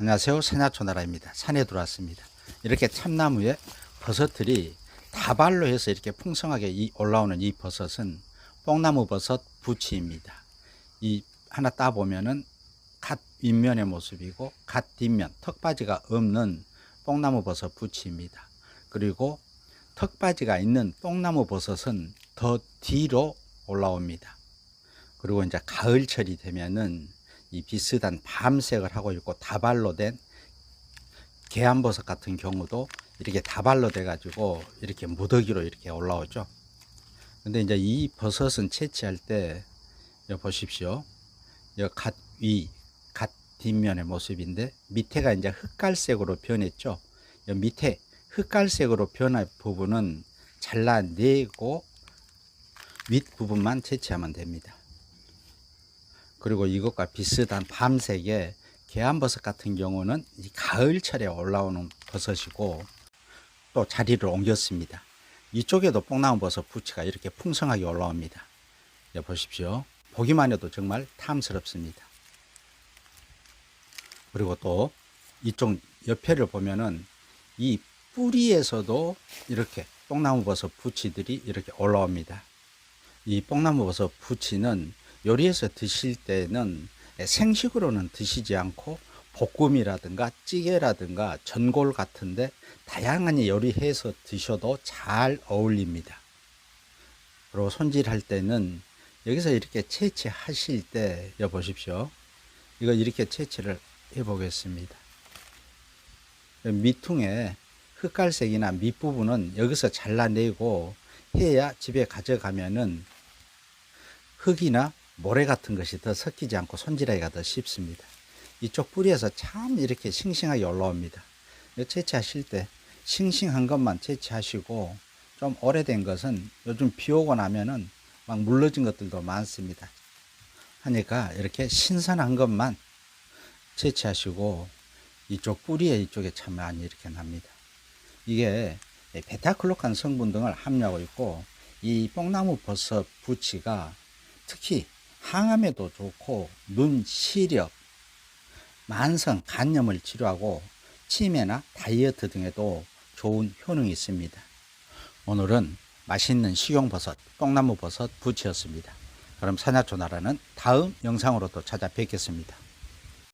안녕하세요. 산야초나라입니다. 산에 들어왔습니다. 이렇게 참나무에 버섯들이 다발로 해서 이렇게 풍성하게 이- 올라오는 이 버섯은 뽕나무 버섯 부치입니다. 이 하나 따보면은 갓 윗면의 모습이고 갓 뒷면 턱받이가 없는 뽕나무 버섯 부치입니다. 그리고 턱받이가 있는 뽕나무 버섯은 더 뒤로 올라옵니다. 그리고 이제 가을철이 되면은 이 비슷한 밤색을 하고 있고 다발로 된 계안버섯 같은 경우도 이렇게 다발로 돼 가지고 이렇게 무더기로 이렇게 올라오죠. 근데 이제 이 버섯은 채취할 때 보십시오. 여기 갓 위, 갓 뒷면의 모습인데 밑에가 이제 흑갈색으로 변했죠. 밑에 흑갈색으로 변한 부분은 잘라내고 윗 부분만 채취하면 됩니다. 그리고 이것과 비슷한 밤색의 계안버섯 같은 경우는 이 가을철에 올라오는 버섯이고 또 자리를 옮겼습니다. 이쪽에도 뽕나무 버섯 부치가 이렇게 풍성하게 올라옵니다. 여 보십시오. 보기만 해도 정말 탐스럽습니다. 그리고 또 이쪽 옆에를 보면은 이 뿌리에서도 이렇게 뽕나무 버섯 부치들이 이렇게 올라옵니다. 이 뽕나무 버섯 부치는 요리해서 드실 때는 생식으로는 드시지 않고 볶음이라든가 찌개라든가 전골 같은데 다양한 요리해서 드셔도 잘 어울립니다. 그리고 손질할 때는 여기서 이렇게 채취하실 때 여보십시오. 이거 이렇게 채취를 해 보겠습니다. 밑퉁에 흑갈색이나 밑부분은 여기서 잘라내고 해야 집에 가져가면은 흙이나 모래 같은 것이 더 섞이지 않고 손질하기가 더 쉽습니다. 이쪽 뿌리에서 참 이렇게 싱싱하게 올라옵니다. 채취하실 때 싱싱한 것만 채취하시고 좀 오래된 것은 요즘 비 오고 나면은 막 물러진 것들도 많습니다. 하니까 이렇게 신선한 것만 채취하시고 이쪽 뿌리에 이쪽에 참 많이 이렇게 납니다. 이게 베타클로칸 성분 등을 함유하고 있고 이 뽕나무 버섯 부치가 특히 항암에도 좋고 눈 시력, 만성 간염을 치료하고 치매나 다이어트 등에도 좋은 효능이 있습니다. 오늘은 맛있는 식용버섯, 뽕나무 버섯 부치였습니다. 그럼 산야초나라는 다음 영상으로 또 찾아뵙겠습니다.